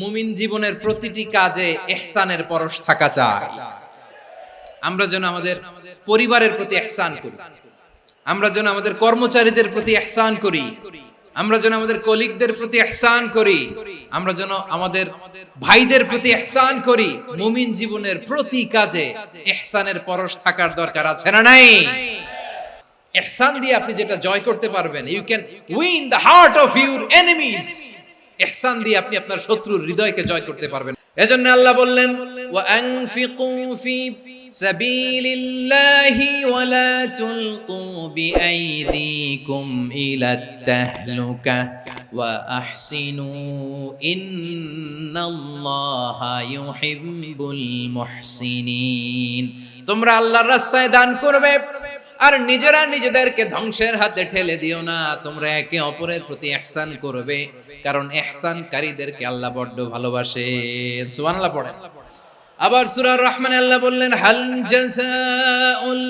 মুমিন জীবনের প্রতিটি কাজে এহসানের পরশ থাকা চাই। আমরা যেন আমাদের পরিবারের প্রতি এহসান করি। আমরা যেন আমাদের কর্মচারীদের প্রতি এহসান করি। আমরা যেন আমাদের কলিগদের প্রতি এহসান করি। আমরা যেন আমাদের ভাইদের প্রতি এহসান করি। মুমিন জীবনের প্রতি কাজে এহসানের পরশ থাকার দরকার আছে না নাই? এহসান দিয়ে আপনি যেটা জয় করতে পারবেন you can win the heart of your enemies এহসান দিয়ে আপনি আপনার শত্রুর হৃদয়কে জয় করতে পারবেন। এজন্য আল্লাহ বললেন সাবিলিল্লাহি ওয়া লা তুলকু বিআইদিকুম ইলা তাহলুকা ওয়া আহসিনু ইন্নাল্লাহা ইউহিব্বুল মুহসিনিন। তোমরা আল্লাহর রাস্তায় দান করবে। আর নিজেরা নিজেদেরকে ধ্বংসের হাতে ঠেলে দিও না তোমরা একে অপরের প্রতি ইহসান করবে কারণ ইহসানকারীদেরকে আল্লাহ বড্ড ভালোবাসে সুবহানাল্লাহ পড়েন আবার সূরার রহমানে আল্লাহ বললেন হাল জাযাউল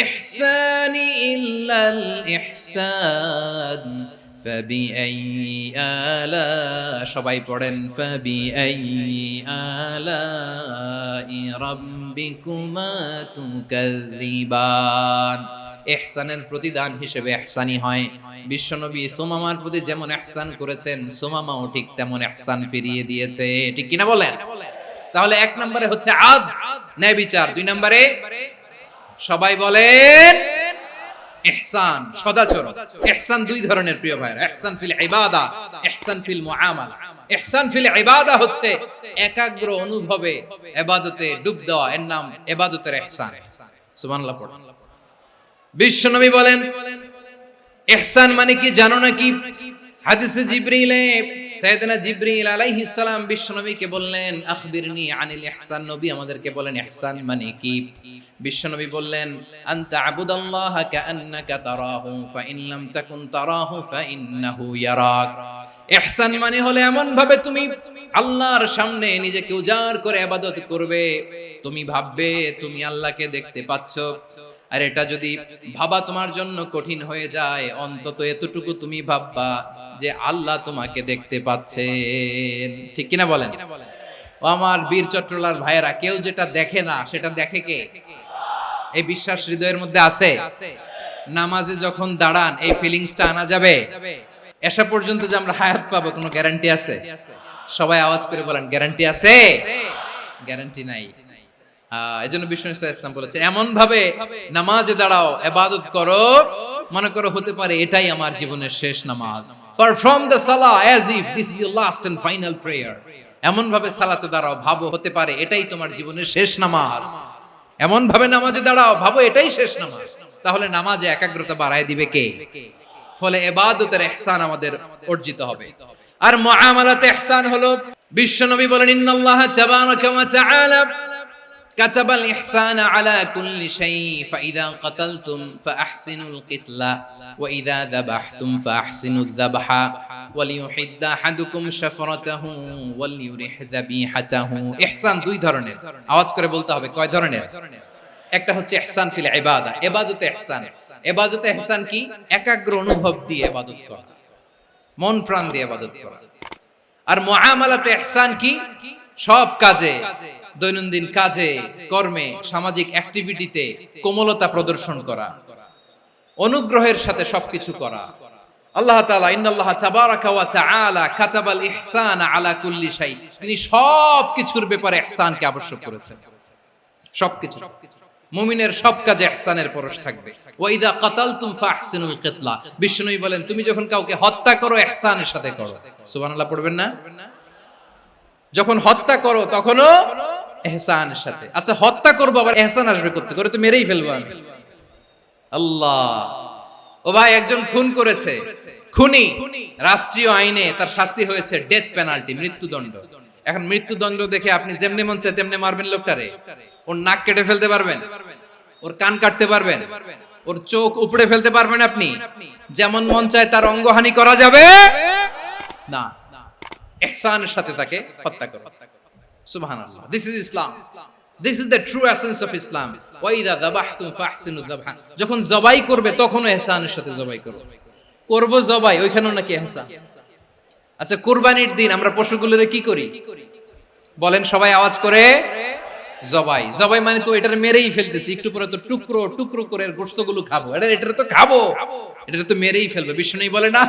ইহসানি ইল্লাল ইহসান فبأي آلاء সবাই পড়েন فبأي آلاء রাব্বিকুমা তুকাযযিবান এহসানের প্রতিদান হিসেবে এহসানি হয়। বিশ্বনবী সোমামার প্রতি যেমন এহসান করেছেন, সোমামাও ঠিক তেমন এহসান ফিরিয়ে দিয়েছে। ঠিক কিনা বলেন? তাহলে এক নম্বরে হচ্ছে আদ, ন্যায় বিচার। দুই নম্বরে সবাই বলেন ইহসান সদাচরণ। ইহসান দুই ধরনের প্রিয় ভাইরা ইহসান ফিল ইবাদা ইহসান ফিল মুআমালা। ইহসান ফিল ইবাদা হচ্ছে একাগ্র অনুভবে ইবাদতে ডুব দেওয়া। এর নাম ইবাদতের ইহসান। সুবহানাল্লাহ পড়ুন বিশ্বনবী বলেন, ইহসান মানে কি জানো নাকি? হাদিসে জিবরিলে সাইয়েদনা জিবরিল আলাইহিস সালাম বিশ্বনবীকে বললেন, আখবিরনি আনিল ইহসান। নবী আমাদেরকে বলেন, ইহসান মানে কি? বিশ্বনবী বললেন, আনতা আবুদাল্লাহ কাআন্নাকা তারাহু ফাইন লাম তাকুন তারাহু ফাইন্নাহু ইয়ারাক। ইহসান মানে হলে এমন ভাবে তুমি আল্লাহর সামনে নিজেকে উজাড় করে ইবাদত করবে। তুমি ভাববে, তুমি আল্লাহকে দেখতে পাচ্ছ। আর এটা যদি ভাবা তোমার জন্য কঠিন হয়ে যায়, অন্তত এতটুকু তুমি ভাববা যে আল্লাহ তোমাকে দেখতে পাচ্ছেন। ঠিক কিনা বলেন? আমার বীর চট্টলার ভাইয়েরা, কেউ যেটা দেখে না, সেটা দেখে কে? এই বিশ্বাস হৃদয়ের মধ্যে আছে? নামাজে যখন দাঁড়ান, এই ফিলিংসটা আনা যাবে? এসা পর্যন্ত যে আমরা হায়াত পাবো, কোনো গ্যারান্টি আছে? সবাই আওয়াজ করে বলেন গ্যারান্টি আছে? গ্যারান্টি নাই। এই জন্য বিষ্ণু ইসলাম বলেছে এমন ভাবে নামাজে দাঁড়াও, এবাদত করো। মনে করো, হতে পারে এটাই আমার জীবনের শেষ নামাজ। পারফর্ম দ্য সালা as if this is last and final prayer এমন ভাবে সালাতে দাঁড়াও, ভাবো, হতে পারে এটাই তোমার জীবনের শেষ নামাজ। এমন ভাবে নামাজে দাঁড়াও, ভাবো এটাই শেষ নামাজ। তাহলে নামাজে একাগ্রতা বাড়ায় দিবে কে? ফলে এবাদতের ইহসান আমাদের অর্জিত হবে আর মুআমালাতে ইহসান হলো বিশ্বনবী বলেন ইন্নাল্লাহ তাবারাকা ওয়া তাআলা كتب الإحسان على كل شيء فإذا قتلتم فأحسنوا القتلة وإذا ذبحتم فأحسنوا الذبح وليحد أحدكم شفرته وليرح ذبيحته إحسان দুই ধরনের আওয়াজ করে বলতে হবে কয় ধরনের একটা হচ্ছে ইহসান ফিল ইবাদা, ইবাদতে ইহসান। ইবাদতে ইহসান কি? একাগ্র অনুভব দিয়ে ইবাদত করা। মন প্রাণ দিয়ে ইবাদত করা। আর মুআমালাতে ইহসান কি? সব কাজে, দৈনন্দিন কাজে, কর্মে, সামাজিক অ্যাক্টিভিটিতে কোমলতা প্রদর্শন করা। অনুগ্রহের সাথে সবকিছু করা। আল্লাহ তাআলা ইন্নাল্লাহ তাবারাকা ওয়া তাআলা কাতাবাল ইহসান আলা কুল্লি শাই। তিনি সব কিছুর ব্যাপারে ইহসানকে আবশ্যক করেছেন। সবকিছু মুমিনের সব কাজে ইহসানের পরশ থাকবে। ওয়া ইদা কাতালতুম ফাহসিনুল কিতলা। বিষ্ণুই বলেন, তুমি যখন কাউকে হত্যা করো ইহসানের সাথে করো। সুবহানাল্লাহ, পড়বেন না? যখন হত্যা করো, তখনও এহসানের সাথে। আচ্ছা হত্যা করব আবার এহসান আসবে করতে করে তো মেরেই ফেলব আমি। আল্লাহ। ও ভাই, একজন খুন করেছে। খুনি। রাষ্ট্রীয় আইনে তার শাস্তি হয়েছে ডেথ পেনাল্টি, মৃত্যুদণ্ড। এখন মৃত্যুদণ্ড দেখে আপনি যেমনি মন চায় তেমনি মারবেন লোকটারে। ওর নাক কেটে ফেলতে পারবেন। ওর কান কাটতে পারবেন। ওর চোখ উপড়ে ফেলতে পারবেন আপনি। যেমন মন চায় তার অঙ্গহানি করা যাবে। না। এহসানের সাথে তাকে হত্যা করো। সুবহানাল্লাহ। This is Islam this is the true essence of Islam ওয়াইদা যাবাহতুম ফাহসিনু যাবহা যখন জবাই করবে, তখনও ইহসানের সাথে জবাই করো। করব জবাই, ওইখানেও নাকি ইহসান আচ্ছা কুরবানির দিন আমরা পশুগুলোরে কি করি? বলেন, সবাই আওয়াজ করে জবাই। জবাই মানে তো এটার মেরেই ফেলতেছি, একটু পরে তো টুকরো টুকরো করে গোস্তগুলো খাব। এটা এটা তো খাব। এটা তো মেরেই ফেলবে বিষ্ণু বলে না।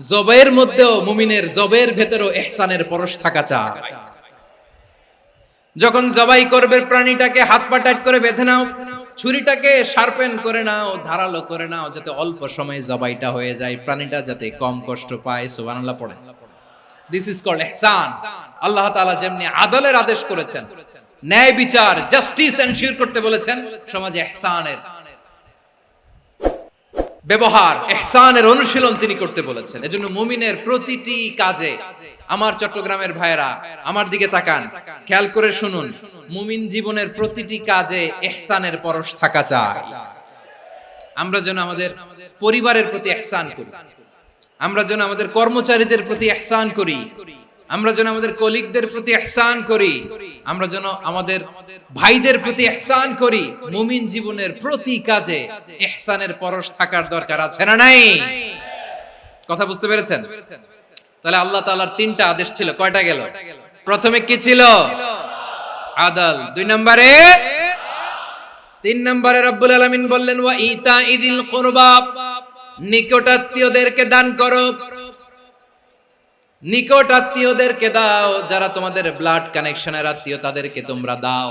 জবাইয়ের মধ্যেও মুমিনের জবের ভেতরেও এহসানের পরশ থাকা চায় যখন জবাই করবে, প্রাণীটাকে হাত পা টাইট করে বেঁধে নাও, ছুরিটাকে শার্পেন করে নাও, ধারালো করে নাও, যাতে অল্প সময়ে জবাইটা হয়ে যায়, প্রাণীটা যাতে কম কষ্ট পায়, সুবহানাল্লাহ পড়ে দিস ইজ কল্ড ইহসান আল্লাহ তাআলা যেমনি আদলের আদেশ করেছেন, ন্যায় বিচার জাস্টিস এনশিওর করতে বলেছেন, সমাজে ইহসানের ব্যবহার ইহসানের অনুশীলন তিনি করতে বলেছেন। এজন্য মুমিনের প্রতিটি কাজে আমার চট্টগ্রামের ভাইরা আমার দিকে তাকান। খেয়াল করে শুনুন, মুমিন জীবনের প্রতিটি কাজে ইহসানের পরশ থাকা চাই। আমরা যেন আমাদের পরিবারের প্রতি ইহসান করি। আমরা যেন আমাদের কর্মচারীদের প্রতি ইহসান করি। আমরা যেন আমাদের কলিগদের প্রতি ইহসান করি। আমরা যেন আমাদের ভাইদের প্রতি ইহসান করি। মুমিন জীবনের প্রতি কাজে এহসানের পরশ থাকার দরকার আছে না নাই? কথা বুঝতে পেরেছেন? তাহলে আল্লাহ তাআলার তিনটা আদেশ ছিল। কয়টা গেল? প্রথমে কি ছিল? আদল। দুই নম্বরে? তিন নম্বরে রব্বুল আলামিন বললেন, ওয়া ইতা ইদিল কুরবা। নিকটাত্মীয়দেরকে দান করো। নিকট আত্মীয়দেরকে দাও, যারা তোমাদের ব্লাড কানেকশনের আত্মীয়, তাদেরকে তোমরা দাও।